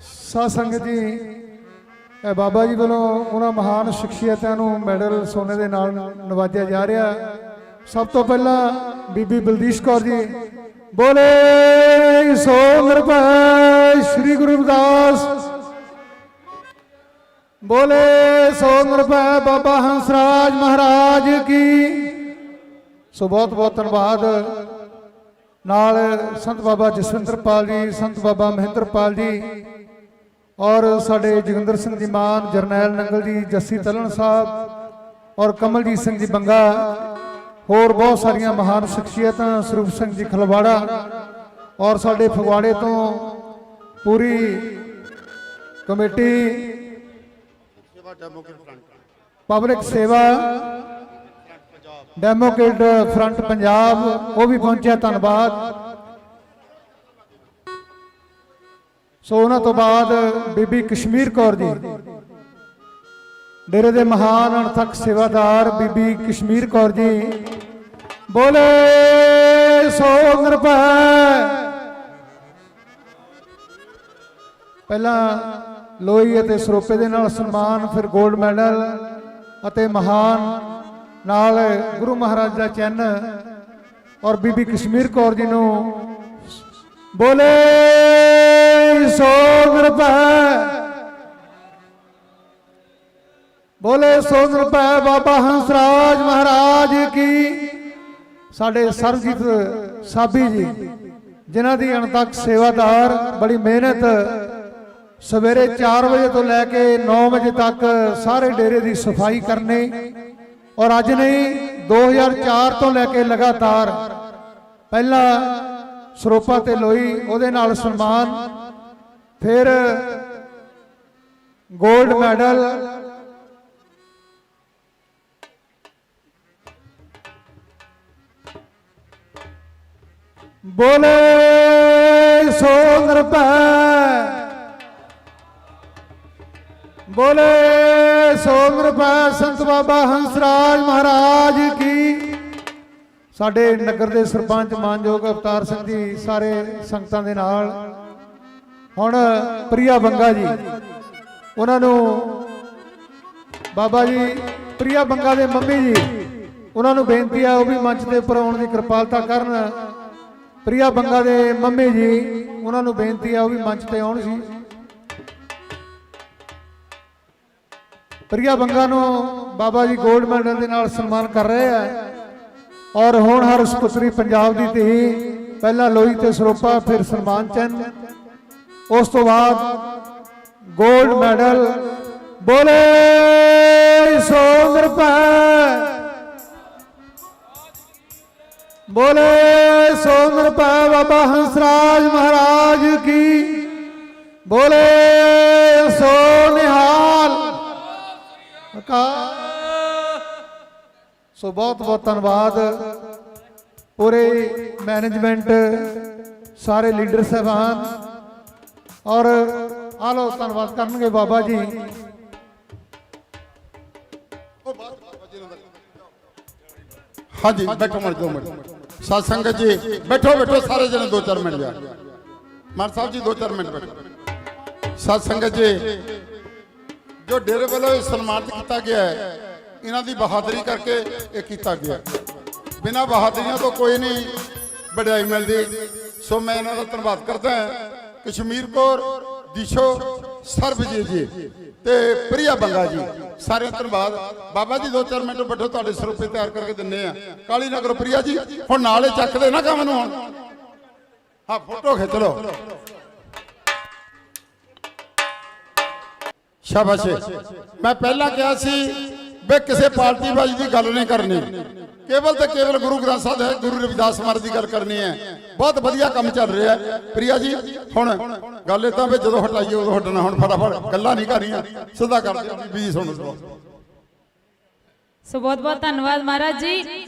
ਸਾਧ ਸੰਗਤ ਜੀ ਇਹ ਬਾਬਾ ਜੀ ਵੱਲੋਂ ਉਹਨਾਂ ਮਹਾਨ ਸ਼ਖਸੀਅਤਾਂ ਨੂੰ ਮੈਡਲ ਸੋਨੇ ਦੇ ਨਾਲ ਨਵਾਜਿਆ ਜਾ ਰਿਹਾ। ਸਭ ਤੋਂ ਪਹਿਲਾਂ ਬੀਬੀ ਬਲਦੀਸ਼ ਕੌਰ ਜੀ, ਬੋਲੇ ਸੋ ਨਿਰਭੈ ਸ੍ਰੀ ਗੁਰੂ ਰਵਿਦਾਸ ਬੋਲੇ ਸੋ ਨਿਰਭੈ ਬਾਬਾ ਹੰਸਰਾਜ ਮਹਾਰਾਜ ਕੀ। ਸੋ ਬਹੁਤ ਬਹੁਤ ਧੰਨਵਾਦ। ਨਾਲ ਸੰਤ ਬਾਬਾ ਜਸਵਿੰਦਰਪਾਲ ਜੀ, ਸੰਤ ਬਾਬਾ ਮਹਿੰਦਰਪਾਲ ਜੀ ਔਰ ਸਾਡੇ ਜੋਗਿੰਦਰ ਸਿੰਘ ਜੀ ਮਾਨ, ਜਰਨੈਲ ਨੰਗਲ ਜੀ, ਜੱਸੀ ਤਲਣ ਸਾਹਿਬ ਔਰ ਕਮਲਜੀਤ ਸਿੰਘ ਜੀ ਬੰਗਾ, ਹੋਰ ਬਹੁਤ ਸਾਰੀਆਂ ਮਹਾਨ ਸ਼ਖਸੀਅਤਾਂ, ਸਰੂਪ ਸਿੰਘ ਜੀ ਖਲਵਾੜਾ ਔਰ ਸਾਡੇ ਫਗਵਾੜੇ ਤੋਂ ਪੂਰੀ committee, public Seva democrat front Punjab, ਉਹ ਵੀ ਪਹੁੰਚਿਆ ਧੰਨਵਾਦ। ਸੋ ਉਹਨਾਂ ਤੋਂ ਬਾਅਦ ਬੀਬੀ ਕਸ਼ਮੀਰ ਕੌਰ ਜੀ। ਡੇਰੇ ਦੇ ਮਹਾਨ ਅਣਥੱਕ ਸੇਵਾਦਾਰ ਬੀਬੀ ਕਸ਼ਮੀਰ ਕੌਰ ਜੀ। ਬੋਲੇ, ਸੋ ਨਿਰਭੈ ਪਹਿਲਾਂ ਲੋਈ ਅਤੇ ਸਰੋਪੇ ਦੇ ਨਾਲ ਸਨਮਾਨ, ਫਿਰ 골ਡ ਮੈਡਲ ਅਤੇ ਮਹਾਨ ਨਾਲ ਗੁਰੂ ਮਹਾਰਾਜ ਦਾ ਚੈਨ ਔਰ ਬੀਬੀ ਕਸ਼ਮੀਰ ਕੌਰ ਜੀ ਨੂੰ ਬੋਲੇ। ਸੋ ਨਿਰਭੈ ਬੋਲੇ ਸੋ ਨਿਰਭੈ ਬਾਬਾ ਹੰਸਰਾਜ ਮਹਾਰਾਜ ਕੀ। ਸਾਡੇ ਸਰਜੀਤ ਸਾਬੀ ਜੀ, ਜਿਨ੍ਹਾਂ ਦੀ ਅਣਤੱਕ ਸੇਵਾਦਾਰ, ਬੜੀ ਮਿਹਨਤ ਸਵੇਰੇ 4 ਵਜੇ ਤੋਂ ਲੈ ਕੇ 9 ਵਜੇ ਤੱਕ ਸਾਰੇ ਡੇਰੇ ਦੀ ਸਫ਼ਾਈ ਕਰਨੀ। ਔਰ ਅੱਜ ਨਹੀਂ 2004 ਤੋਂ ਲੈ ਕੇ ਲਗਾਤਾਰ। ਪਹਿਲਾ ਸਰੋਪਾ ਤੇ ਲੋਈ, ਉਹਦੇ ਨਾਲ ਸਨਮਾਨ ਫਿਰ ਗੋਲਡ ਮੈਡਲ। ਬੋਲੇ ਸੋ ਨਿਰਭੈ ਬੋਲੇ ਸੋ ਨਿਰਭੈ ਸੰਤ ਬਾਬਾ ਹੰਸਰਾਜ ਮਹਾਰਾਜ ਕੀ। ਸਾਡੇ ਨਗਰ ਦੇ ਸਰਪੰਚ, ਮਾਨਯੋਗ ਅਵਤਾਰ ਸਿੰਘ ਜੀ, ਸਾਰੇ ਸੰਗਤਾਂ ਦੇ ਨਾਲ ਹੁਣ ਪ੍ਰਿਆ ਬੰਗਾ ਜੀ। ਉਹਨਾਂ ਨੂੰ ਬਾਬਾ ਜੀ, ਪ੍ਰਿਆ ਬੰਗਾ ਦੇ ਮੰਮੀ ਜੀ, ਉਹਨਾਂ ਨੂੰ ਬੇਨਤੀ ਹੈ ਉਹ ਵੀ ਮੰਚ ਦੇ ਉੱਪਰ ਆਉਣ ਦੀ ਕਿਰਪਾਲਤਾ ਕਰਨ। ਪ੍ਰਿਆ ਬੰਗਾ ਦੇ ਮੰਮੀ ਜੀ, ਉਹਨਾਂ ਨੂੰ ਬੇਨਤੀ ਹੈ ਉਹ ਵੀ ਮੰਚ ਤੇ ਆਉਣ ਸੀ ਪ੍ਰਿਆ ਬੰਗਾ ਨੂੰ ਬਾਬਾ ਜੀ 골ਡ ਮੈਡਲ ਦੇ ਨਾਲ ਸਨਮਾਨ ਕਰ ਰਹੇ ਆ। ਔਰ ਹੁਣ ਹਰ ਸੁਪੁੱਤਰੀ ਪੰਜਾਬ ਦੀ ਧੀ, ਪਹਿਲਾਂ ਲੋਹੀ ਤੇ ਸਰੋਪਾ, ਫਿਰ ਸਨਮਾਨ ਚੰਨ। ਉਸ ਤੋਂ ਬਾਅਦ 골ਡ ਮੈਡਲ ਬੋਲੇ ਸੋ ਨਿਰਭੈ ਬੋਲੇ ਸੋ ਨਿਰਭੈ ਬਾਬਾ ਹੰਸਰਾਜ ਮਹਾਰਾਜ ਕੀ। ਬੋਲੇ ਸੋ ਨਿਹਾਲ ਅਕਾਲ ਸੋ ਬਹੁਤ ਬਹੁਤ ਧੰਨਵਾਦ। ਪੂਰੇ ਮੈਨੇਜਮੈਂਟ ਸਾਰੇ ਲੀਡਰ ਸਹਿਬਾਨ। ਔਰ ਆ ਲੋ ਧੰਨਵਾਦ ਕਰਨਗੇ ਬਾਬਾ ਜੀ। ਹਾਂਜੀ, ਬੈਠੋ ਮਰ ਦੋ ਮਿੰਟ। ਸਾਧ ਸੰਗਤ ਜੀ, ਬੈਠੋ ਬੈਠੋ, ਸਾਰੇ ਜਣੇ ਦੋ ਚਾਰ ਮਿੰਟ ਜਾ। ਮਾਨ ਸਾਹਿਬ ਜੀ, ਦੋ ਚਾਰ ਮਿੰਟ ਬੈਠੋ। ਸਾਧ ਸੰਗਤ ਜੀ, ਜੋ ਡੇਰੇ ਵੱਲੋਂ ਇਹ ਸਨਮਾਨਿਤ ਕੀਤਾ ਗਿਆ ਹੈ, ਇਹਨਾਂ ਦੀ ਬਹਾਦਰੀ ਕਰਕੇ ਇਹ ਕੀਤਾ ਗਿਆ ਬਿਨਾਂ ਬਹਾਦਰੀਆਂ ਤੋਂ ਕੋਈ ਨਹੀਂ ਵਡਿਆਈ ਮਿਲਦੀ। ਸੋ ਮੈਂ ਇਹਨਾਂ ਦਾ ਧੰਨਵਾਦ ਕਰਦਾ ਹਾਂ। ਕਸ਼ਮੀਰ ਕੌਰ, ਦਿਸ਼ੋ, ਸਰਬਜੀਤ ਜੀ ਤੇ ਪ੍ਰਿਆ ਬੰਗਾ ਜੀ। ਸਾਰਿਆਂ ਧੰਨਵਾਦ ਬਾਬਾ ਜੀ ਦੋ ਚਾਰ ਮਿੰਟ ਬੈਠੋ, ਤੁਹਾਡੇ ਸਰੂਪੇ ਤਿਆਰ ਕਰਕੇ ਦਿੰਨੇ ਆ। ਕਾਲੀ ਨਗਰ ਪ੍ਰਿਆ ਜੀ, ਹੁਣ ਨਾਲੇ ਚੱਕਦੇ ਨਾ ਕੰਮ ਨੂੰ ਹੁਣ। ਹਾਂ, ਫੋਟੋ ਖਿੱਚ ਲਓ। ਸ਼ਾਬਾਸ਼। ਮੈਂ ਪਹਿਲਾਂ ਕਿਹਾ ਸੀ ਵੀ ਕਿਸੇ ਪਾਰਟੀ ਬਾਜੀ ਦੀ ਗੱਲ ਨਹੀਂ ਕਰਨੀ। ਕੇਵਲ ਤੇ ਕੇਵਲ ਗੁਰੂ ਗ੍ਰੰਥ ਸਾਹਿਬ ਹੈ, ਗੁਰੂ ਰਵਿਦਾਸ ਮਹਾਰਾਜ ਦੀ ਗੱਲ ਕਰਨੀ ਹੈ। ਬਹੁਤ ਵਧੀਆ ਕੰਮ ਚੱਲ ਰਿਹਾ ਹੈ। ਪ੍ਰਿਆ ਜੀ, ਹੁਣ ਗੱਲ ਇਹ ਤਾਂ ਵੀ ਜਦੋਂ ਹਟਾਈਏ ਉਦੋਂ ਹਟਣਾ, ਹੁਣ ਫਟਾਫਟ ਗੱਲਾਂ ਨਹੀਂ ਕਰਨੀਆਂ। ਸਿੱਧਾ ਕਰ ਦਿਓ ਵੀ ਸੁਣ ਸੋ ਬਹੁਤ ਬਹੁਤ ਧੰਨਵਾਦ ਮਹਾਰਾਜ ਜੀ।